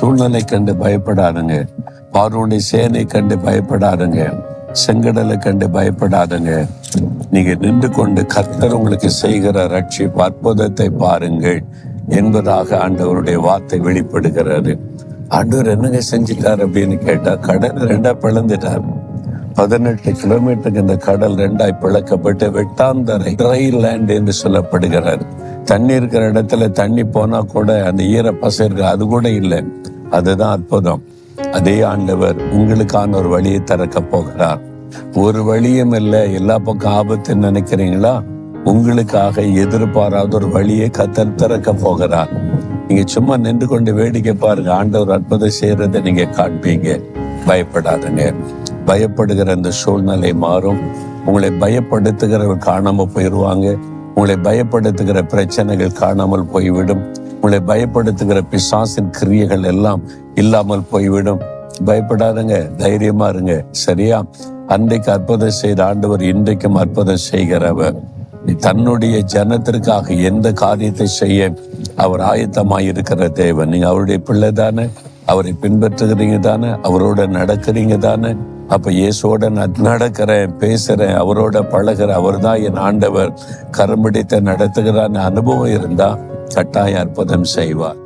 சூழ்நிலை கண்டு பயப்படாதுங்க. பார்வோனுடைய சேனை கண்டு பயப்படாதுங்க. செங்கடலை கண்டு பயப்படாதுங்க. நீங்க நின்று கொண்டு கர்த்தர் உங்களுக்கு செய்கிற ரட்சிப்பு அற்புதத்தை பாருங்கள் என்பதாக ஆண்டவருடைய வார்த்தை வெளிப்படுகிறது. ஆண்டவர் என்னங்க செஞ்சிட்டார் அப்படின்னு கேட்டா கடல் ரெண்டா பிளந்துட்டார். பதினெட்டு கிலோமீட்டருக்கு இந்த கடல் ரெண்டாய் பிளக்கப்பட்டு வெட்டாந்தரை ட்ரை லேண்ட் என்று சொல்லப்படுகிறார் தண்ணி இருக்கிற இடத்துல தண்ணி போனா கூட அந்த ஈர பசை இருக்கு அது கூட இல்லை. அதுதான் அற்புதம். அதே ஆண்டவர் உங்களுக்கான ஒரு வழியை திறக்க போகிறார். ஒரு வழியும் இல்லை. எல்லா பக்கம் ஆபத்துன்னு நினைக்கிறீங்களா? உங்களுக்காக எதிர்பாராத ஒரு வழியை கத்தர் திறக்க போகிறார். நீங்க சும்மா நின்று கொண்டு வேடிக்கை பாருங்க. ஆண்டவர் அற்புதம் செய்யறதை நீங்க காண்பீங்க. பயப்படாதுங்க. பயப்படுகிற அந்த சூழ்நிலை மாறும். உங்களை பயப்படுத்துகிறவர் காணாமல் போயிடுவாங்க. உங்களை பயப்படுத்துகிற பிரச்சனைகள் காணாமல் போய்விடும். உங்களை பயப்படுத்துகிற பிசாசின் கிரியைகள் எல்லாம் இல்லாமல் போய்விடும். பயப்படாதுங்க தைரியமா இருங்க. சரியா? அன்றைக்கு அற்புதம் செய்த ஆண்டவர் இன்றைக்கும் அற்புதம் செய்கிறவர். தன்னுடைய ஜனத்திற்காக எந்த காரியத்தை செய்ய அவர் ஆயத்தமாய் இருக்கிற தேவன். நீங்க அவருடைய பிள்ளை தானே? அவரை பின்பற்றுகிறீங்க தானே? அவரோட நடக்கிறீங்க தானே? அப்ப இயேசுவோட நான் நடக்கிறேன் பேசுறேன் அவரோட பழகிற அவர் தான் என் ஆண்டவர். கரம்பிடித்த நடத்துகிறான்னு அனுபவம் இருந்தா கட்டாய அற்புதம் செய்வார்.